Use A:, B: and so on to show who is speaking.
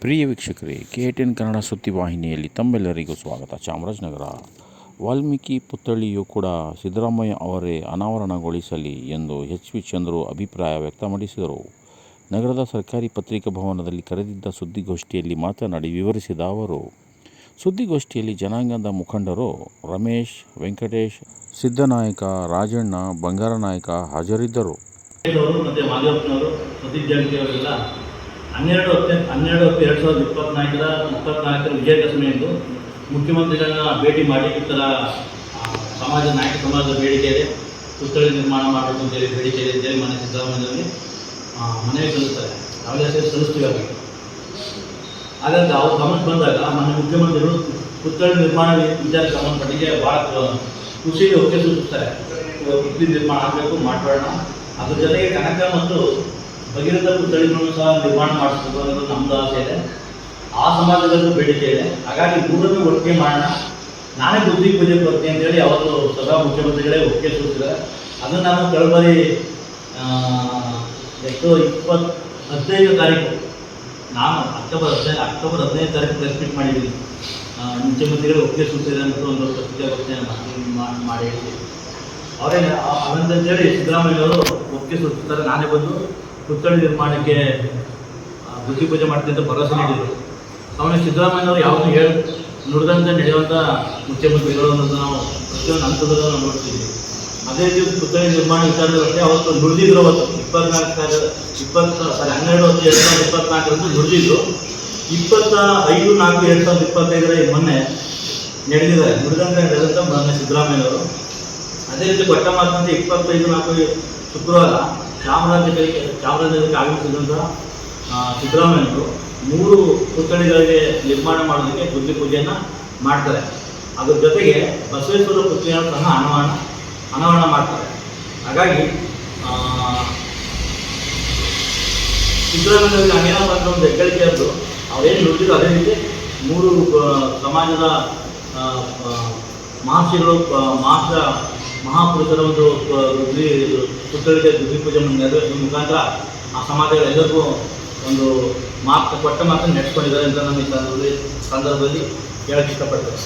A: ಪ್ರಿಯ ವೀಕ್ಷಕರೇ, K ten Kannada ಸುದ್ದಿವಾಹಿನಿಯಲ್ಲಿ ತಮ್ಮೆಲ್ಲರಿಗೂ ಸ್ವಾಗತ. ಚಾಮರಾಜನಗರ ವಾಲ್ಮೀಕಿ ಪುತ್ಥಳಿಯು ಕೂಡ ಸಿದ್ದರಾಮಯ್ಯ ಅವರೇ ಅನಾವರಣಗೊಳಿಸಲಿ ಎಂದು ಎಚ್ ವಿ ಚಂದ್ರು ಅಭಿಪ್ರಾಯ ವ್ಯಕ್ತಪಡಿಸಿದರು. ನಗರದ ಸರ್ಕಾರಿ ಪತ್ರಿಕಾ ಭವನದಲ್ಲಿ ಕರೆದಿದ್ದ ಸುದ್ದಿಗೋಷ್ಠಿಯಲ್ಲಿ ಮಾತನಾಡಿ ವಿವರಿಸಿದ ಅವರು, ಸುದ್ದಿಗೋಷ್ಠಿಯಲ್ಲಿ ಜನಾಂಗದ ಮುಖಂಡರು ರಮೇಶ್, ವೆಂಕಟೇಶ್, ಸಿದ್ದನಾಯಕ, ರಾಜಣ್ಣ, ಬಂಗಾರನಾಯಕ ಹಾಜರಿದ್ದರು.
B: ಹನ್ನೆರಡು ಹತ್ತು ಹನ್ನೆರಡು ಹತ್ತು, ಎರಡು ಸಾವಿರದ ಇಪ್ಪತ್ನಾಲ್ಕರ ಇಪ್ಪತ್ನಾಲ್ಕರ ವಿಜಯದಶಮಿಯಂದು ಮುಖ್ಯಮಂತ್ರಿಗಳನ್ನ ಭೇಟಿ ಮಾಡಿ ಈ ಥರ ಸಮಾಜ, ನಾಯಕ ಸಮಾಜದ ಬೇಡಿಕೆ ಇದೆ ಪುತ್ಥಳಿ ನಿರ್ಮಾಣ ಮಾಡಬೇಕು ಅಂತೇಳಿ ಬೇಡಿಕೆ ಇದೆ. ಅಂತೇಳಿ ಮನೆ ಸಿದ್ದರಾಮಯ್ಯದಲ್ಲಿ ಮನವಿ ಸಲ್ಲಿಸ್ತಾರೆ. ನಾವೆಲ್ಲ ಸೇರಿ ಸಲ್ಲಿಸ್ತೀವಿ ಅವರಿಗೆ ಅವ್ರ ಗಮನಕ್ಕೆ ಬಂದಾಗ ಮನೆ ಮುಖ್ಯಮಂತ್ರಿಗಳು ಪುತ್ಥಳಿ ನಿರ್ಮಾಣ ವಿಚಾರಕ್ಕೆ ಸಂಬಂಧಪಟ್ಟಿಗೆ ಭಾಳ ಖುಷಿಗೆ ಒಪ್ಪಿಗೆ ಸೂಚಿಸ್ತಾರೆ. ಪುತ್ಥಳಿ ನಿರ್ಮಾಣ ಆಗಬೇಕು ಮಾಡಬೇಡ ಅದ್ರ ಜೊತೆಗೆ ಕನಕ ಮತ್ತು ಭಗೀರಥ ಪುತ್ಥಳಿಗಳನ್ನು ಸಹ ನಿರ್ಮಾಣ ಮಾಡಿಸಬೇಕು ಅನ್ನೋದು ನಮ್ಮದು ಆಸೆ ಇದೆ. ಆ ಸಮಾಜದಲ್ಲೂ ಬೇಡಿಕೆ ಇದೆ. ಹಾಗಾಗಿ ಮೂರನ್ನು ಒಟ್ಟಿಗೆ ಮಾಡೋಣ. ನಾನೇ ಬುದ್ಧಿ ಪೂಜೆ ಕೊಡ್ತೀನಿ ಅಂತೇಳಿ ಅವತ್ತು ಸದಾ ಮುಖ್ಯಮಂತ್ರಿಗಳೇ ಒಪ್ಪಿಗೆ ಸೂಚಿಸಿದ್ದಾರೆ. ಅದನ್ನು ನಾನು ಕಳೆದ ಬಾರಿ ಆ, ಎಷ್ಟು ಇಪ್ಪತ್ತು ಹದಿನೈದು ತಾರೀಕು ನಾನು ಅಕ್ಟೋಬರ್ ಹದಿನೈದು ಅಕ್ಟೋಬರ್ ಹದಿನೈದು ತಾರೀಕು ಪ್ರೆಸ್ ಮೀಟ್ ಮಾಡಿದ್ದೀನಿ. ಮುಖ್ಯಮಂತ್ರಿಗಳು ಒಪ್ಪಿಗೆ ಸೂಚಿಸಿದೆ ಅಂತ ಒಂದು ಪ್ರತಿಕ್ರಿಯೆ ಮಾಡಿ- ಅವರೇ ಅದಂತೇಳಿ ಸಿದ್ದರಾಮಯ್ಯವರು ಒಪ್ಪಿಗೆ ಸೂಚಿಸ್ತಾರೆ. ನಾನೇ ಬಂದು ಪುತ್ಥಳಿ ನಿರ್ಮಾಣಕ್ಕೆ ಬುದ್ಧಿ ಪೂಜೆ ಮಾಡ್ತೀನಿ ಅಂತ ಭರವಸೆ ನೀಡಿದರು. ಅವನಿಗೆ ಸಿದ್ದರಾಮಯ್ಯವರು ಯಾವುದು ಹೇಳಿ, ನುಡಿದಂತೆ ನಡೆಯುವಂಥ ಮುಖ್ಯಮಂತ್ರಿಗಳು ಅನ್ನೋದು ನಾವು ಪ್ರತಿಯೊಂದು ಹಂತದಲ್ಲೂ ನಾವು ನೋಡ್ತೀವಿ. ಅದೇ ರೀತಿ ಪುತ್ಥಳಿ ನಿರ್ಮಾಣ ವಿಚಾರದಲ್ಲಿ ಅವತ್ತು ನುಡಿದಿದ್ರು ಅವತ್ತು, ಇಪ್ಪತ್ನಾಲ್ಕು ಇಪ್ಪತ್ತು, ಸಾರಿ ಹನ್ನೆರಡು ಹತ್ತು ಎರಡು ಸಾವಿರದ ಇಪ್ಪತ್ನಾಲ್ಕರಂದು ನುಡಿದಿದ್ರು. ಇಪ್ಪತ್ತ ಐದು, ನಾಲ್ಕು, ಎರಡು ಸಾವಿರದ ಇಪ್ಪತ್ತೈದರ ಮೊನ್ನೆ ನಡೆದಿದ್ದಾರೆ, ನುಡಿದಂತೆ ನಡೆದಂಥ ಮೊನ್ನೆ ಸಿದ್ದರಾಮಯ್ಯವರು ಅದೇ ರೀತಿ ಕೊಟ್ಟ ಮಾತಂತೆ ಇಪ್ಪತ್ತೈದು, ನಾಲ್ಕು ಶುಕ್ರವಾರ ಚಾಮರಾಜನಗರಕ್ಕೆ ಚಾಮರಾಜನಗರಕ್ಕೆ ಆಗಮಿಸಿದಂಥ ಆ, ಸಿದ್ದರಾಮಯ್ಯವರು ಮೂರು ಪುತ್ಥಳಿಗಳಿಗೆ ನಿರ್ಮಾಣ ಮಾಡೋದಕ್ಕೆ ಬುದ್ಧಿ ಪೂಜೆಯನ್ನು ಮಾಡ್ತಾರೆ. ಅದ್ರ ಜೊತೆಗೆ ಬಸವೇಶ್ವರ ಪುತ್ಥಳಿಯನ್ನು ಸಹ ಅನಾವರಣ ಅನಾವರಣ ಮಾಡ್ತಾರೆ. ಹಾಗಾಗಿ ಸಿದ್ದರಾಮಯ್ಯವ್ರಿಗೆ ಹಂಗೇನಪ್ಪ ಅಂತ ಒಂದು ಹೆಗ್ಗಳಿಕೆ ಅದು ಅವ್ರೇನು ನುಡಿದ್ರು ಅದೇ ರೀತಿ ಮೂರು ಸಮಾಜದ ಮಹರ್ಷಿಗಳು ಮಹಾಶ ಮಹಾಪುರುಷರ ಒಂದು ಗುಡಿ ಪುತ್ಥಳಿಗೆ ಬುದ್ಧಿ ಪೂಜೆ ನೆರವೇರಿಸುವ ಮುಖಾಂತರ ಆ ಸಮಾಜಗಳೆಲ್ಲರಿಗೂ ಒಂದು ಮಾತು ಕೊಟ್ಟ ಮಾತ್ರ ನಡೆಸ್ಕೊಂಡಿದ್ದಾರೆ ಅಂತ ನಾನು ಈ ಸಂದರ್ಭದಲ್ಲಿ ಸಂದರ್ಭದಲ್ಲಿ ಹೇಳಕ್ಕೆ ಇಷ್ಟಪಡ್ತೇನೆ.